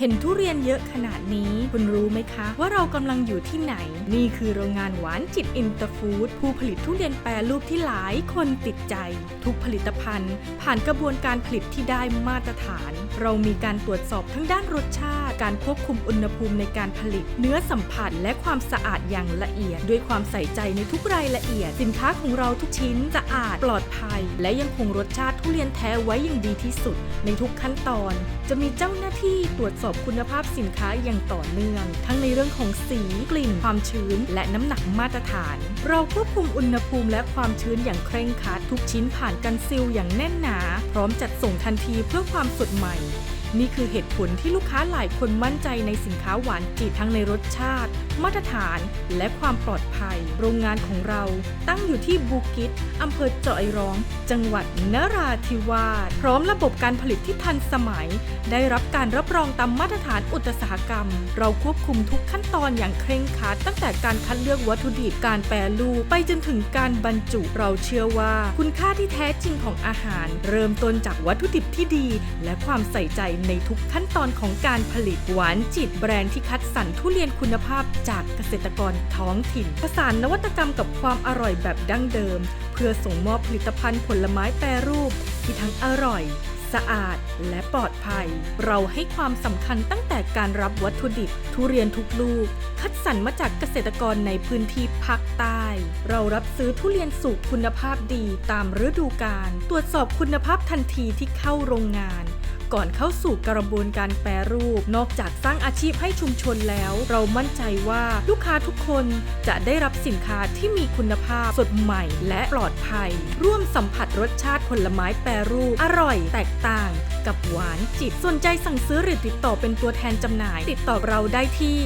เห็นทุเรียนเยอะขนาดนี้ คุณรู้ไหมคะ ว่าเรากำลังอยู่ที่ไหน นี่คือโรงงานหวานจิตอินเตอร์ฟู้ดผู้ผลิตทุเรียนแปรรูปที่หลายคนติดใจ ทุกผลิตภัณฑ์ ผ่านกระบวนการผลิตที่ได้มาตรฐาน เรามีการตรวจสอบทั้งด้านรสชาติ การควบคุมอุณหภูมิในการผลิต เนื้อสัมผัสและความสะอาดอย่างละเอียด ด้วยความใส่ใจในทุกรายละเอียด สินค้าของเราทุกชิ้นสะอาดปลอดภัย และยังคงรสชาติทุเรียนแท้ไว้อย่างดีที่สุด ในทุกขั้นตอน จะมีเจ้าหน้าที่ตรวจสอบคุณภาพสินค้าอย่างต่อเนื่อง ทั้งในเรื่องของสีกลิ่น ความชื้น และน้ำหนักมาตรฐาน เราควบคุมอุณหภูมิและความชื้นอย่างเคร่งครัดทุกชิ้นผ่านการซิลอย่างแน่นหนา พร้อมจัดส่งทันทีเพื่อความสดใหม่ นี่คือเหตุผลที่ลูกค้าหลายคนมั่นใจในสินค้าหวานจีทั้งในรสชาติ มาตรฐานและความปลอดภัย โรงงานของเราตั้งอยู่ที่บูกิตอำเภอเจาะไอร้อง จังหวัดนราธิวาสพร้อมระบบการผลิตที่ทันสมัย ได้รับการรับรองตามมาตรฐานอุตสาหกรรม เราควบคุมทุกขั้นตอนอย่างเคร่งครัด ตั้งแต่การคัดเลือกวัตถุดิบการแปรรูปไปจนถึงการบรรจุเราเชื่อว่า คุณค่าที่แท้จริงของอาหาร เริ่มต้นจากวัตถุดิบที่ดี และความใส่ใจในทุกขั้นตอนของการผลิตหวานจิตแบรนด์ที่คัดสรรทุเรียนคุณภาพจากเกษตรกรท้องถิ่นผสานนวัตกรรมกับความอร่อยแบบดั้งเดิม เพื่อส่งมอบผลิตภัณฑ์ผลไม้แปรรูป ที่ทั้งอร่อยสะอาดและปลอดภัย เราให้ความสำคัญตั้งแต่การรับวัตถุดิบ ทุเรียนทุกลูก คัดสรรมาจากเกษตรกรในพื้นที่ภาคใต้ เรารับซื้อทุเรียนสุกคุณภาพดีตามฤดูกาล ตรวจสอบคุณภาพทันทีที่เข้าโรงงาน ก่อนเข้าสู่กระบวนการแปรรูป นอกจากสร้างอาชีพให้ชุมชนแล้ว เรามั่นใจว่าลูกค้าทุกคนจะได้รับสินค้าที่มีคุณภาพสดใหม่และปลอดภัย ร่วมสัมผัสรสชาติผลไม้แปรรูป อร่อยแตกต่าง กับหวานจิตสนใจสั่งซื้อหรือติดต่อเป็นตัวแทนจำหน่าย ติดต่อเราได้ที่